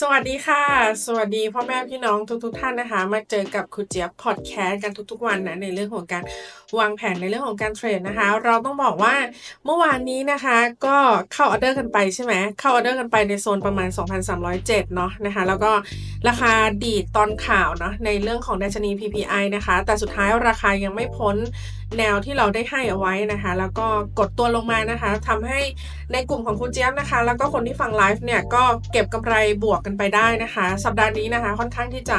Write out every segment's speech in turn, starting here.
สวัสดีค่ะ สวัสดีพ่อแม่พี่น้องทุกๆทท่านนะคะ มาเจอกับครูเจี๊ยบพอดแคสต์กันทุกๆวันนะในเรื่องของการวางแผนในเรื่องของการเทรดนะคะ เราต้องบอกว่าเมื่อวานนี้นะคะ ก็เข้าออเดอร์กันไปใช่ไหมเข้าออเดอร์กันไปในโซนประมาณ 2,307 เนาะนะคะ แล้วก็ราคาดีดตอนข่าวเนาะในเรื่องของดัชนี PPI นะคะ แต่สุดท้ายราคายังไม่พ้นแนวที่เราได้ให้เอาไว้นะคะ แล้วก็กดตัวลงมานะคะทำให้ในกลุ่มของคุณเจี๊ยบนะคะ แล้วก็คนที่ฟังไลฟ์เนี่ยก็เก็บกำไรบวกกันไปได้นะคะ สัปดาห์นี้นะคะ ค่อนข้างที่จะ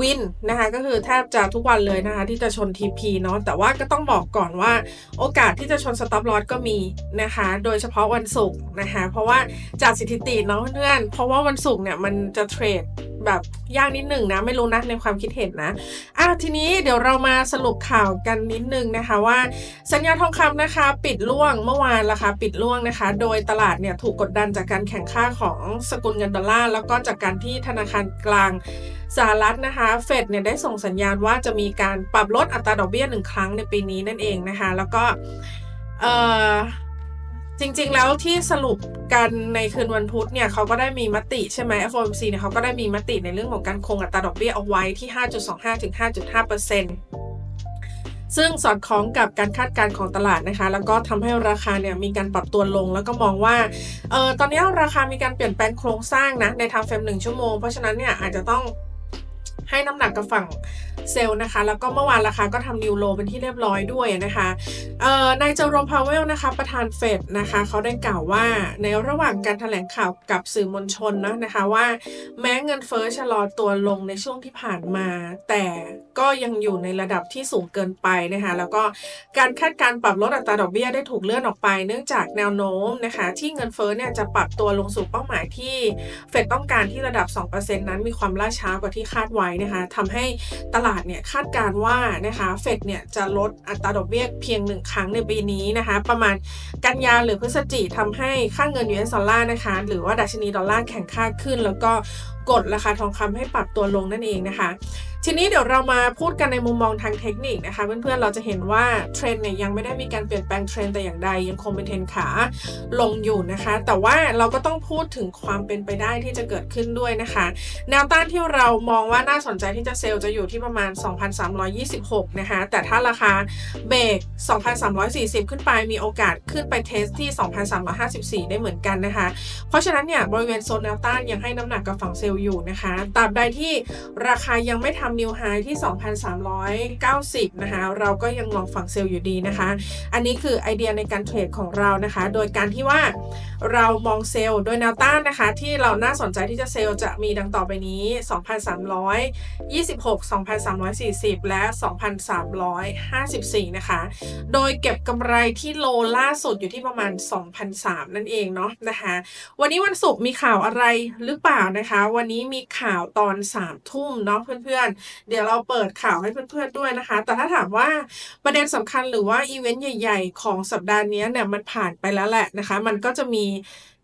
วินนะคะก็คือแทบจะทุกวันเลยนะคะที่จะชน TP เนาะแต่ว่าก็ต้องบอกก่อนว่าโอกาสที่จะชนสต็อปลอสก็มีนะคะโดยเฉพาะวันศุกร์นะคะเพราะว่าจากสถิติเนาะเพื่อนเพราะว่าวันศุกร์เนี่ยมันจะเทรดแบบยากนิดหนึ่งนะไม่รู้นะในความคิดเห็นนะอะทีนี้เดี๋ยวเรามาสรุปข่าวกันนิดนึงนะคะว่าสัญญาทองคำนะคะปิดล่วงเมื่อวานราคาปิดล่วงนะคะ โดยตลาดเนี่ยถูกกดดันจากการแข่งข้าของสกุลเงินดอลลาร์แล้วก็จากการที่ธนาคารกลางสหรัฐนะคะเฟดเนี่ยได้ส่งสัญญาณว่าจะมีการปรับลดอัตราดอกเบี้ยหนึ่งครั้งในปีนี้นั่นเองนะคะแล้วก็จริงๆแล้วที่สรุปกันในคืนวันพุธเนี่ยเขาก็ได้มีมติใช่ไหม FOMC เนี่ยเขาก็ได้มีมติในเรื่องของการคงอัตราดอกเบี้ยเอาไว้ที่ 5.25 ถึง 5.5%ซึ่งสอดคล้องกับการคาดการณ์ของตลาดนะคะ แล้วก็ทำให้ราคาเนี่ยมีการปรับตัวลง แล้วก็มองว่าเออตอนนี้ราคามีการเปลี่ยนแปลงโครงสร้างนะในทางเฟรมหนึ่งชั่วโมง เพราะฉะนั้นเนี่ยอาจจะต้อง ให้น้ำหนักกับฝั่งเซลล์นะคะ แล้วก็เมื่อวานราคาก็ทำนิวโลเป็นที่เรียบร้อยด้วยนะคะนายเจอร์โรมพาวเวลนะคะ ประธานเฟดนะคะเขาได้กล่าวว่าในระหว่างการถแถลงข่าวกับสื่อมวลชนนะนะคะว่าแม้เงินเฟ้อชะลอตัวลงในช่วงที่ผ่านมา แต่ก็ยังอยู่ในระดับที่สูงเกินไปนะคะแล้วก็การคาดการปรับลดอัตราดอกเบี้ยได้ถูกเลื่อนออกไป เนื่องจากแนวโน้มนะคะ ที่เงินเฟ้อเนี่ยจะปรับตัวลงสู่เป้าหมายที่เฟดต้องการที่ระดับ 2%นั้นมีความล่าช้ากว่าที่คาดไว้นะคะทำให้ตลาดเนี่ยคาดการว่านะคะเฟดเนี่ยจะลดอัตราดอกเบี้ยเพียงหนึ่งครั้งในปีนี้นะคะ ประมาณกันยาหรือพฤศจิกทำให้ค่าเงินยูเอสดอลลาร์นะคะ หรือว่าดัชนีดอลลาร์แข็งค่าขึ้น แล้วก็ กดราคาทองคำให้ปรับตัวลงนั่นเองนะคะ ทีนี้เดี๋ยวเรามาพูดกันในมุมมองทางเทคนิคนะคะ เพื่อนๆเราจะเห็นว่าเทรนด์เนี่ยยังไม่ได้มีการเปลี่ยนแปลงเทรนด์แต่อย่างใดยังคงเป็นเทรนขาลงอยู่นะคะ แต่ว่าเราก็ต้องพูดถึงความเป็นไปได้ที่จะเกิดขึ้นด้วยนะคะ แนวต้านที่เรามองว่าน่าสนใจที่จะเซลล์จะอยู่ที่ประมาณ 2,326 นะคะ แต่ถ้าราคาเบรก2,340 ขึ้นไปมีโอกาสขึ้นไปเทสที่ 2,354 ได้เหมือนกันนะคะ เพราะฉะนั้นเนี่ยบริเวณโซนแนวต้านยังให้น้ำหนักกับฝั่งเซลล์อยู่นะคะตราบใดที่ราคายังไม่ทำนิวไฮที่ 2,390 นะคะ เราก็ยังมองฝั่งเซลล์อยู่ดีนะคะ อันนี้คือไอเดียในการเทรดของเรานะคะ โดยการที่ว่าเรามองเซลล์โดยแนวต้านนะคะ ที่เราน่าสนใจที่จะเซลล์จะมีดังต่อไปนี้ 2,326 2,340 และ 2,354 นะคะ โดยเก็บกำไรที่โลล่าสุดอยู่ที่ประมาณ 2,003นั่นเองเนาะนะคะ วันนี้วันศุกร์มีข่าวอะไรหรือเปล่านะคะ วันนี้มีข่าวตอน3ทุ่มเนาะเพื่อนๆ เดี๋ยวเราเปิดข่าวให้เพื่อนๆด้วยนะคะ แต่ถ้าถามว่าประเด็นสำคัญหรือว่าอีเวนต์ใหญ่ๆ ของสัปดาห์นี้เนี่ยมันผ่านไปแล้วแหละนะคะ มันก็จะมี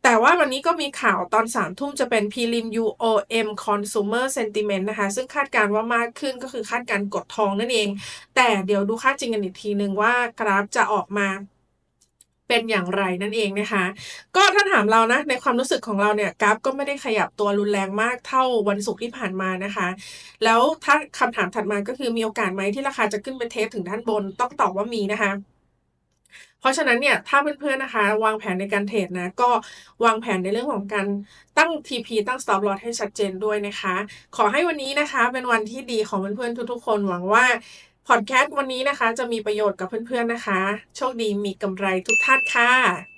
แต่ว่าวันนี้ก็มีข่าวตอน3ทุ่มจะเป็น prelim UOM consumer sentiment นะคะ ซึ่งคาดการว่ามากขึ้นก็คือคาดการกดทองนั่นเอง แต่เดี๋ยวดูค่าจริงกันอีกทีนึงว่ากราฟจะออกมา เป็นอย่างไรนั่นเองนะคะ ก็ถ้าถามเรานะในความรู้สึกของเราเนี่ยกราฟก็ไม่ได้ขยับตัวรุนแรงมากเท่าวันศุกร์ที่ผ่านมานะคะ แล้วถ้าคำถามถัดมาก็คือมีโอกาสไหมที่ราคาจะขึ้นไปเทสถึงด้านบนต้องตอบว่ามีนะคะเพราะฉะนั้นเนี่ยถ้าเพื่อนๆนะคะ วางแผนในการเทรดนะ ก็วางแผนในเรื่องของการตั้ง TP ตั้ง stop loss ให้ชัดเจนด้วยนะคะ ขอให้วันนี้นะคะ เป็นวันที่ดีของเพื่อนๆทุกๆคนหวังว่า พอดแคสต์วันนี้นะคะ จะมีประโยชน์กับเพื่อนๆนะคะ โชคดีมีกำไรทุกท่านค่ะ